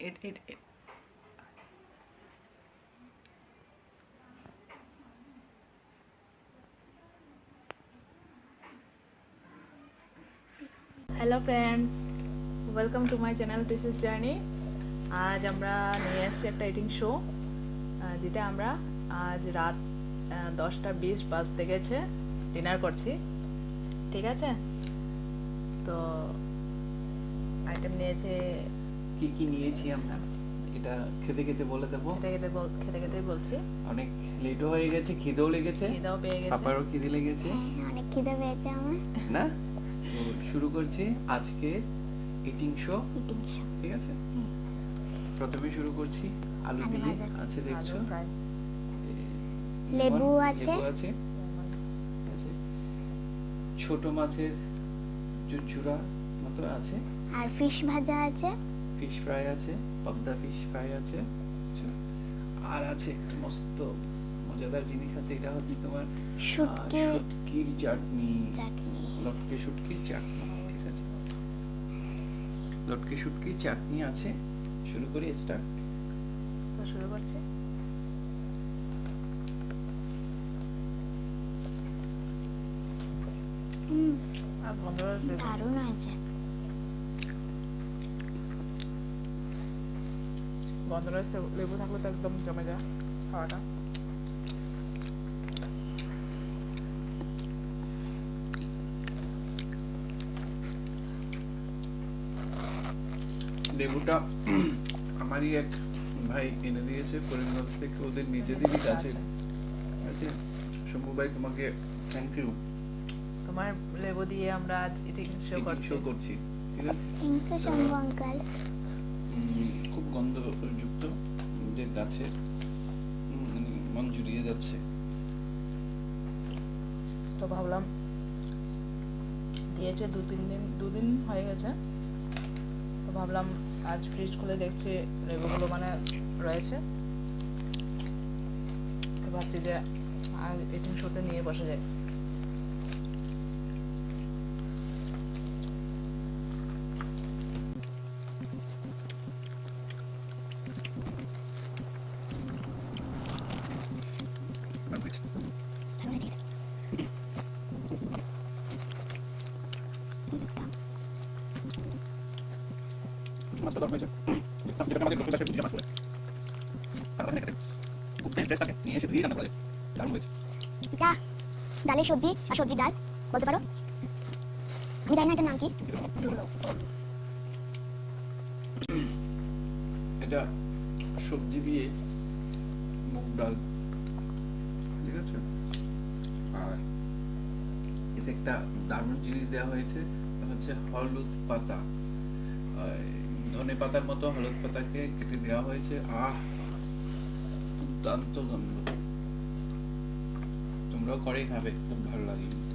it it, it. Hello friends welcome to my channel টিসিস journey আজ আমরা নিয়ে এসেছি একটা এটিং শো যেটা আমরা আজ রাত দশটা বিশ বাজতে গেছে ডিনার করছি। ঠিক আছে? তো আইটেম নিয়েছে কি কি নিয়েছি আমরা? এটা খেতে খেতে বলে দেবো। খেতে খেতে বল- খেতে খেতেই বলছি। অনেক লেটও হয়ে গেছে খিদেও লেগেছে। খিদাও পেয়ে গেছে। পাপারও খিদে লেগেছে। হ্যাঁ, অনেক খিদে পেয়েছে আমার। না? শুরু করছি আজকে ইটিং শো ইটিং শো ঠিক আছে? প্রথমে শুরু করছি আলু ভাজা। আছে দেখছ? লেবু আছে। লেবু আছে? ছোট মাছের চুচুড়া মতো আছে। আর ফিশ ভাজা আছে। ফিশ ফ্রাই আছে পাবদা ফিশ ফ্রাই আছে আচ্ছা। আর আছে একটা মস্ত মজাদার জিনিস আছে এটা হচ্ছে তোমার শুটকির চাটনি। লটকে শুটকির চাটনি ঠিক আছে। লটকে শুটকির চাটনি আছে শুরু করি স্টার্ট তো শুরু করছি। হুম আর বন্ধুরা দারুণ আছে বন্ধুরা লেবু থাকলে তো একদম জমে যায় খাওয়াটা লেবুটা আমারই এক ভাই এনে দিয়েছে করিমগঞ্জ থেকে। ওদের নিজেদেরই কাছে। আছে শম্ভু ভাই তোমাকে থ্যাংক ইউ তোমার লেবু দিয়ে আমরা আজ এটি শো করছি। শো করছি। ঠিক আছে? থ্যাংক ইউ শম্ভু আঙ্কাল গাছের মানে মন জুড়িয়ে যাচ্ছে। তো ভাবলাম দিয়েছে দু, তিন দিন দুদিন হয়ে গেছে। তো ভাবলাম আজ ফ্রিজ খুলে দেখছি লেবুগুলো মানে রয়েছে। ভাবছি যে আজ এটিং শোতে নিয়ে বসে যায় দর হয়েছে। যেটা আমাদের রসুন মাছ ওখানে খুব ফ্রেশ থাকে নিয়ে এসে ধুয়ে রান্না করে। দারুণ হয়েছে। এটা ডালের সবজি আর সবজি ডাল বলতে পারো? আমি জানি না এটার নাম কি। এটা সবজি দিয়ে মুগ ডাল। ঠিক আছে? আর এতে একটা দারুণ জিনিস দেওয়া হয়েছে এটা হচ্ছে হলুদ পাতা। আর ধনে পাতার মতো, হলুদ পাতাকে কেটে দেওয়া হয়েছে। আহ, দুর্দান্ত গন্ধ। তোমরাও করে খাবে, খুব ভালো লাগে কিন্তু।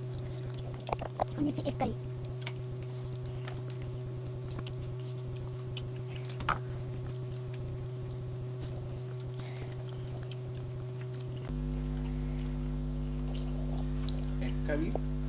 এক কারি এক কারি দারুণ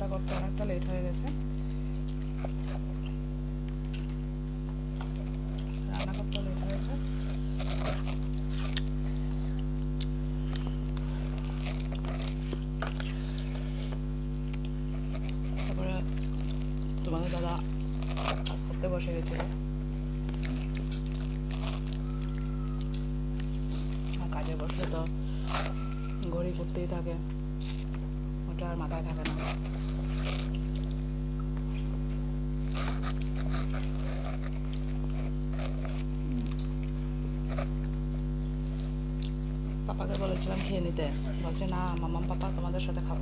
চিজ করতে অনেকটা লেট হয়ে গেছে। রান্না করতে লেট হয়েছে। তারপরে দাদা কাজ করতে বসে কাজে বসলে তো ঘড়ি করতেই থাকে। ওটা আর মাথায় থাকে না। পাপাকে বলেছিলাম খেয়ে নিতে। বলছে না মামাম পাপা তোমাদের সাথে খাব।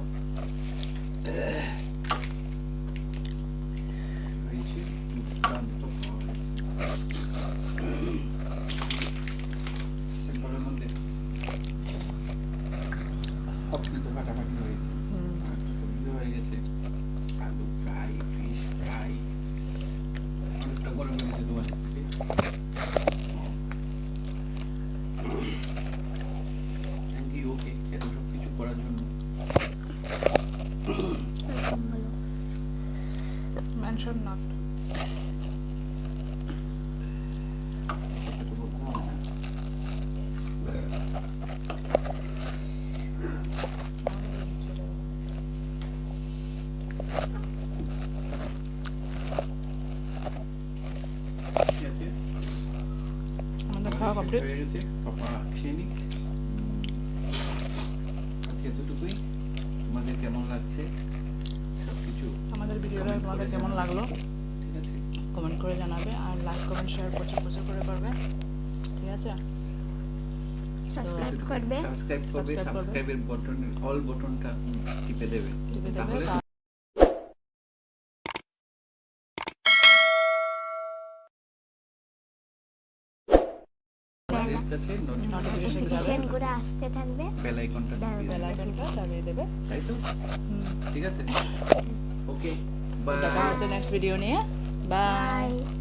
আপনি তো ফাটাফাটি মেনশন নট আমাদের খাওয়া কমপ্লিট হয়ে গেছে পাপা খেয়ে নিক আজকে এতটুকুই তোমাদের কেমন লাগছে আমাদের ভিডিওটা তোমাদের কেমন লাগল? ঠিক আছে কমেন্ট করে জানাবে আর লাইক কমেন্ট শেয়ার প্রচুর প্রচুর করে করবে। ঠিক আছে? সাবস্ক্রাইব করবে। সাবস্ক্রাইব করবে। সাবস্ক্রাইবের বাটন অল বাটনটা টিপে দেবে। তাহলে কাছে নোটিফিকেশনগুলো আসতে থাকবে। বেল আইকনটা বেল আইকনটা দাবিয়ে দেবে। তাই তো? ঠিক আছে। Oke. Okay. Bye. Kita next videonya ya. Bye. Bye.